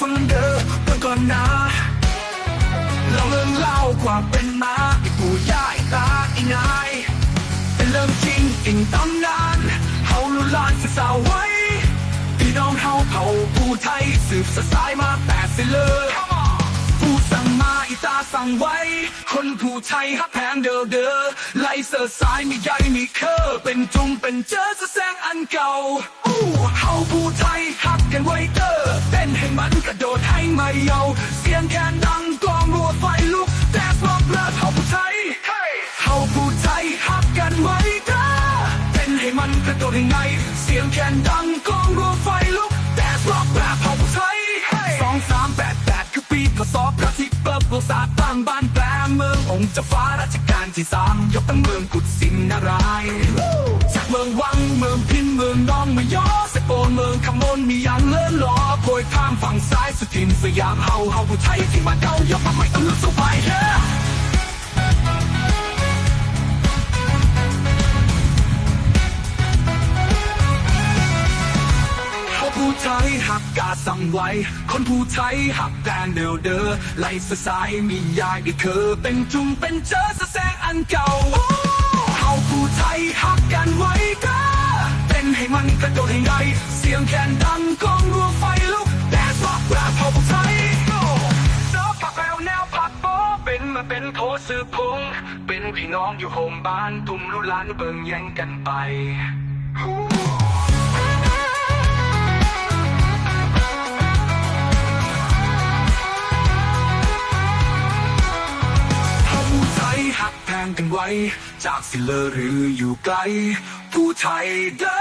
ฟังเด้อวันก่อนนะเราเรื่องเล่าความเป็นมาอีปู่ย่าอีตาอีนายเป็นเรื่องจริงอิงตำนานเฮาลุลานศึกษาไว้พี่น้องเฮาเผ่าผู้ไทยสืบสสายมาแต่สิเลอผู้สั่งมาอีตาสั่งไว้ คนผู้ไทยฮักแพงเด้อเด้อไล่เสือสายมีใยมีเคอเป็นจุงเป็นเจอสแสงอันเก่าเฮาผู้ไทยฮักกันไว้เด้อ ต้นให้มันกระโดดให้ไม่เยาเสียงแคนดังกองรัวไฟลุกแต่สบอกเลิศเฮาผู้ไทยเฮาผู้ไทยฮักกันไว้เตอเต้นให้มันกระโดดให้ไง เสียงแคนดังกองรัวไฟลุกแต่สบอกแบบเฮาผู้ไทยสองสามแปดแปดคือปีทศพระที่เปิดโลศาสตร์ตั้งบ้านแปลเมืององค์เจ้าฟ้าราชการที่สามยกตั้งเมืองกุดสินนารายจากเมืองวังเมืองพินเมืองน้องมายอสโปนเมืองขมนมียางเลื่อนลอโพ ยข้ามฝั่งซ้ายสุทินสยามเฮาเฮาผู้ไทยที่มาเก่ายกมาใหม่ต้องลุกสู้ไปเฮ้เขาผู้ไทยหักกาสั่งไว้ คนผู้ไทยหักแดนเดวเดอไล่สสายมียายได้เคอเป็นจุงเป็นเจอสแสงอันเก่าเขาผู้ไทยหักกันไว้กาเต้นให้มันกระโดดให้ไงเสียงแคนดังกองรัวไฟ ราผู้ไทยเจ้าผักแปวแนวผักโปเป็นมาเป็นโทสืบพงเป็นพี่น้องอยู่โฮมบ้านตุ่มลุลานเบิ่งแย่งกันไปผู้ไทยหักแพงกันไว้ จากสิเลอหรืออยู่ไกล ผู้ไทยเด้อ